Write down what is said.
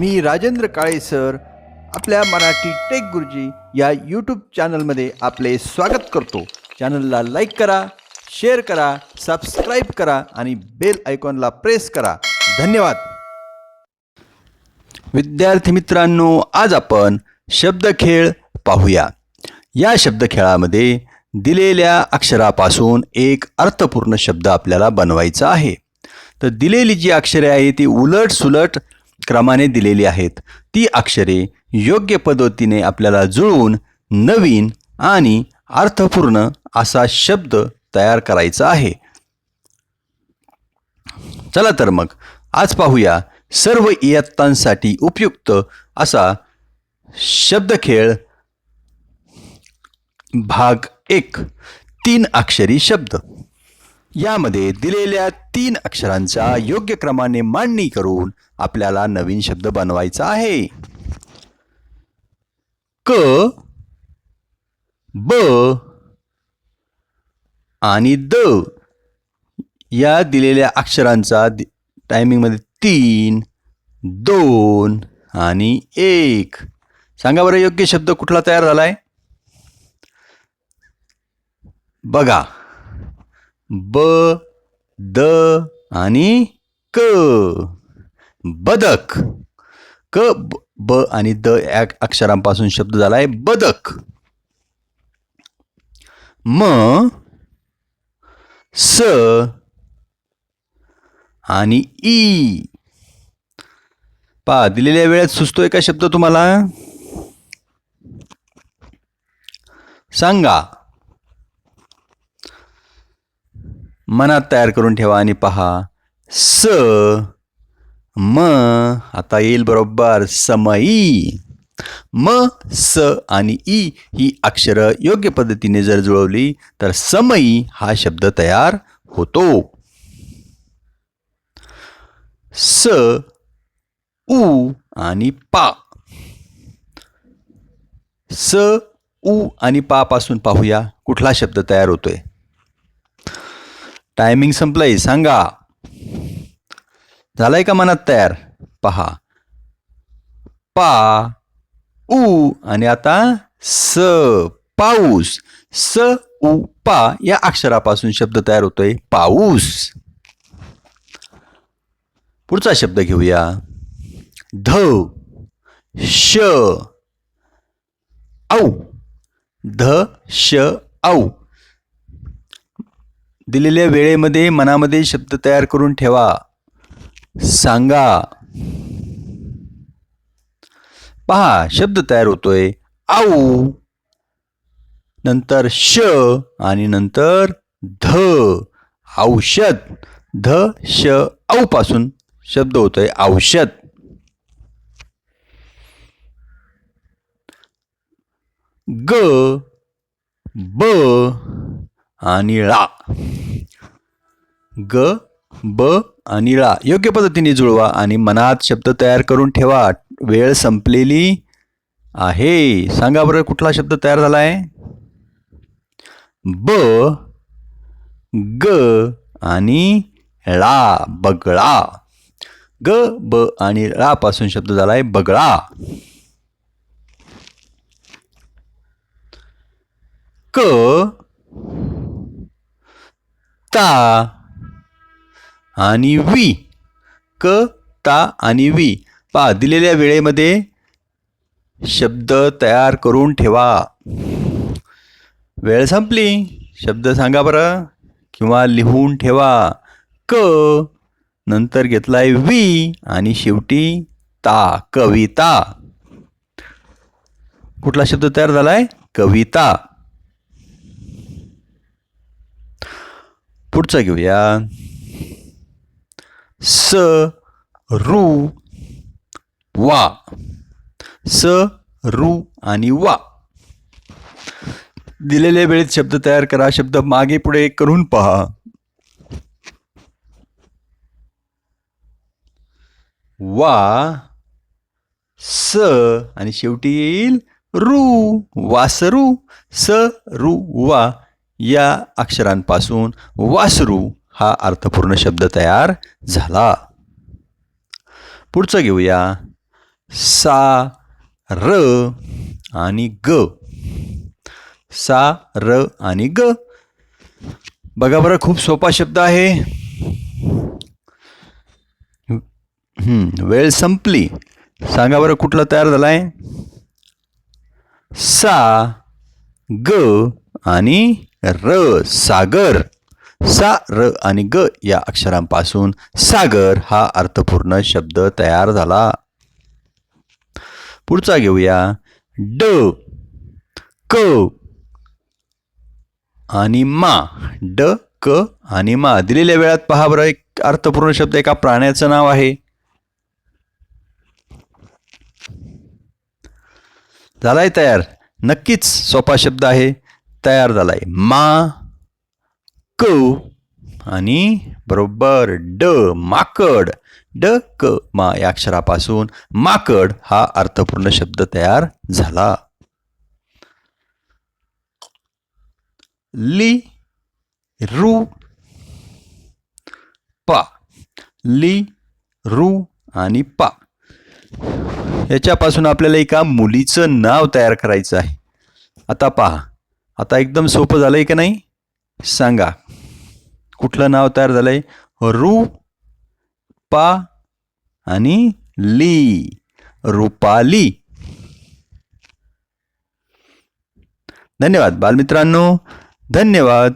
मी Rajendra Kale sir आपल्या Marathi take गुरुजी या यूट्यूब चॅनलमध्ये आपले स्वागत करतो. चॅनलला लाईक करा शेअर करा सबस्क्राईब करा आणि बेल आयकॉनला प्रेस करा. धन्यवाद. विद्यार्थी मित्रांनो आज आपण शब्दखेळ पाहूया. या शब्दखेळामध्ये दिलेल्या अक्षरापासून एक अर्थपूर्ण शब्द आपल्याला बनवायचा आहे. तर दिलेली जी अक्षरे आहे ती उलट सुलट क्रमाने दिलेली आहेत. ती अक्षरे योग्य पद्धतीने आपल्याला जुळवून नवीन आणि अर्थपूर्ण असा शब्द तयार करायचा आहे. चला तर मग आज पाहूया सर्व इयत्तांसाठी उपयुक्त असा शब्दखेळ भाग एक तीन अक्षरी शब्द. यामध्ये दिलेल्या तीन अक्षरांचा योग्य क्रमाने मांडणी करून आपल्याला नवीन शब्द बनवायचा आहे. क ब आणि द या दिलेल्या अक्षरांचा टायमिंगमध्ये तीन दोन आणि एक. सांगा बरं योग्य शब्द कुठला तयार झाला आहे बघा. ब द आणि क. बदक. क ब ब आणि द या अक्षरांपासून शब्द झाला आहे बदक. म स आणि ई. पा दिलेल्या वेळेत सुचतोय का शब्द तुम्हाला? सांगा. मनात तयार करून ठेवा आणि पहा स म आता येईल बरोबर समई. म स आणि ई ही अक्षरं योग्य पद्धतीने जर जुळवली तर समई हा शब्द तयार होतो. स उ आणि पा. स उ आणि पा पासून पाहूया कुठला शब्द तयार होतोय. टायमिंग संपलंय सांगा. झालंय का मनात तयार? पहा. पा उ आणि आता स पाऊस. स उ पा या अक्षरापासून शब्द तयार होतोय. पाऊस. पुढचा शब्द घेऊया. ध श औ. ध श औ. दिलेल्या वेळेमध्ये मनामध्ये शब्द तयार करून ठेवा. सांगा. पहा शब्द तयार होतोय. आऊ. नंतर श आणि नंतर ध. औषध. ध श औ पासून शब्द होतोय औषध. ग ब आणि ळा. ग ब आणि ळा. योग्य पद्धतीने जुळवा आणि मनात शब्द तयार करून ठेवा. वेळ संपलेली आहे. सांगा बरं कुठला शब्द तयार झाला आहे ब ग आणि ळा. बगळा. ग ब आणि ळा पासून शब्द झाला आहे बगळा. क ता आणि वी. क ता आणि वी. पा दिलेल्या वेळेमध्ये शब्द तयार करून ठेवा. वेळ संपली. शब्द सांगा बरं. किंवा लिहून ठेवा. क नंतर घेतलाय वी. आणि शेवटी ता कविता. कुठला शब्द तयार झालाय? कविता. पुढचा घेऊया. स रु. वा. स रु. आणि वा. दिलेल्या वेळेत शब्द तयार करा. शब्द मागे पुढे करून पहा. वा. स. आणि शेवटी येईल रू. वासरू. स रू वा या अक्षरांपासून वासरू. हा अर्थपूर्ण शब्द तयार झाला. पुढचं घेऊया. सा र आणि ग. सा र आणि ग. बघा बरं खूप सोपा शब्द आहे. वेळ संपली. सांगा बरं कुठला तयार झाला आहे सा ग आणि र सागर. सा र आणि ग या अक्षरांपासून सागर हा अर्थपूर्ण शब्द तयार झाला. पुढचा घेऊया. ड क आणि मा. ड क आणि मा. दिलेल्या वेळात पहा बरं एक अर्थपूर्ण शब्द एका प्राण्याचं नाव आहे. झालाय तयार. नक्कीच सोपा शब्द आहे. तयार झालाय. मा क आणि बरोबर ड माकड. ड क मा या अक्षरापासून माकड हा अर्थपूर्ण शब्द तयार झाला. ली रू पा. ली रू आणि पा. याच्यापासून आपल्याला एका मुलीचं नाव तयार करायचं आहे. आता पहा. आता एकदम सोपं झालंय का नाही? सांगा. कुठलं नाव तयार झालंय? रू पा आणि ली. रुपाली. धन्यवाद बालमित्रांनो. धन्यवाद.